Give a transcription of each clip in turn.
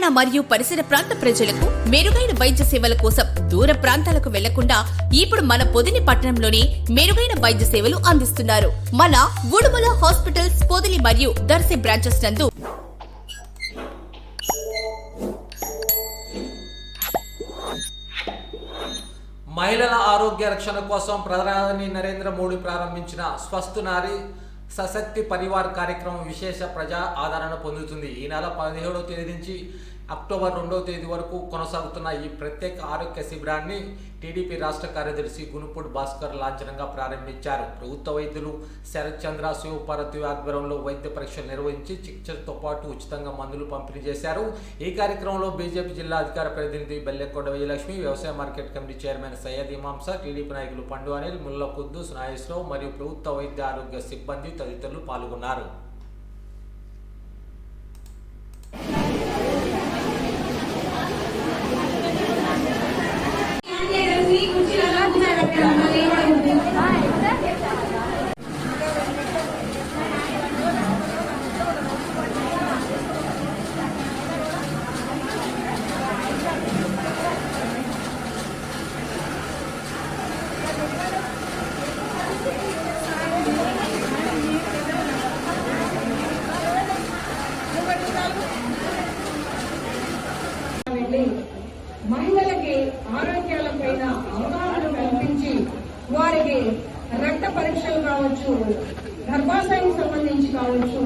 తెలంగాణ మరియు పరిసర ప్రాంత ప్రజలకు మెరుగైన వైద్య సేవల కోసం దూర ప్రాంతాలకు వెళ్ళకుండా ఇప్పుడు మన పొదిని పట్టణంలోనే మెరుగైన వైద్య సేవలు అందిస్తున్నారు. మన ఉడుమల హాస్పిటల్స్ పొదిలి మరియు దర్శి బ్రాంచెస్ నందు మహిళల ఆరోగ్య రక్షణ కోసం ప్రధాని నరేంద్ర మోడీ ప్రారంభించిన స్వస్థ నారి సశక్తి పరివార్ కార్యక్రమం విశేష ప్రజా ఆదరణ పొందుతుంది. ఈ నెల పదిహేడవ తేదీ నుంచి అక్టోబర్ రెండవ తేదీ వరకు కొనసాగుతున్న ఈ ప్రత్యేక ఆరోగ్య శిబిరాన్ని టీడీపీ రాష్ట్ర కార్యదర్శి గునుపూడి భాస్కర్ లాంఛనంగా ప్రారంభించారు. ప్రభుత్వ వైద్యులు శరత్ చంద్ర శివపార్వతి ఆధ్వర్యంలో వైద్య పరీక్షలు నిర్వహించి చికిత్సతో పాటు ఉచితంగా మందులు పంపిణీ చేశారు. ఈ కార్యక్రమంలో బీజేపీ జిల్లా అధికార ప్రతినిధి బెల్లెకొండ విజయలక్ష్మి వ్యవసాయ market committee chairman Syed Imamsa TDP నాయకులు పండు అనిల్ ముల్ల కుద్దూస్ నాగేశ్వరరావు మరియు ప్రభుత్వ వైద్య ఆరోగ్య సిబ్బంది తదితరులు పాల్గొన్నారు. మహిళలకి ఆరోగ్యాల పైన అవగాహన కల్పించి వారికి రక్త పరీక్షలు కావచ్చు గర్భాశయానికి సంబంధించి కావచ్చు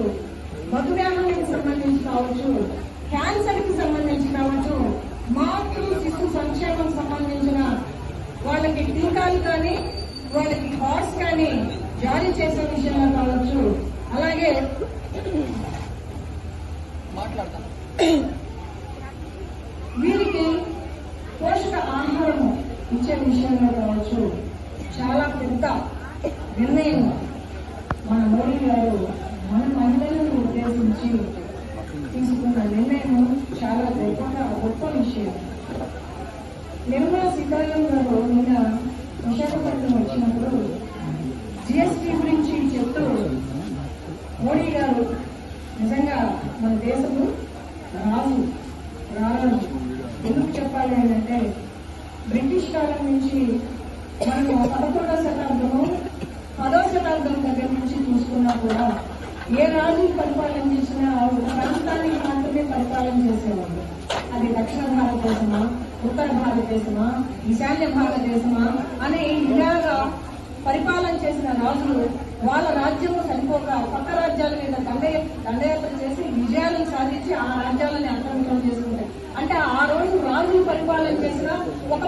మధుమేహానికి సంబంధించి కావచ్చు క్యాన్సర్కి సంబంధించి కావచ్చు మాతృ శిశు సంక్షేమం సంబంధించిన వాళ్ళకి టీకాలు కానీ వాళ్ళకి కార్డ్స్ కానీ జారీ చేసే విషయంలో కావచ్చు. అలాగే వీరికి పోషక ఆహారం ఇచ్చే విషయంలో కావచ్చు చాలా పెద్ద నిర్ణయం మన మోడీ గారు మన మహిళలను ఉద్దేశించి తీసుకున్న నిర్ణయం చాలా గొప్పగా గొప్ప విషయం. నిర్మలా సీతారామన్ గారు నిన్న విశాఖపట్నం వచ్చినప్పుడు జిఎస్టీ గురించి చెప్తూ మోడీ గారు నిజంగా మన దేశము రాజు రారాజు ఎందుకు చెప్పాలి అంటే బ్రిటిష్ కాలం నుంచి మనము పదకొండవ శతాబ్దము పదవ శతాబ్దం దగ్గర నుంచి చూసుకున్నా కూడా ఏ రాజు పరిపాలన చేసినా ప్రాంతానికి మాత్రమే పరిపాలన చేసేవాళ్ళు అది దక్షిణ భారతదేశమా ఉత్తర భారతదేశమా ఈశాన్య భారతదేశమా అనే పరిపాలన చేసిన రాజులు వాళ్ళ రాజ్యము సరిపోక పక్క రాజ్యాల మీద దండయ దండయాత్ర చేసి విజయాలను సాధించి ఆ రాజ్యాలని ఆక్రమితం చేసుకుంటాయి. అంటే ఆ రోజు రాజులు పరిపాలన చేసిన ఒక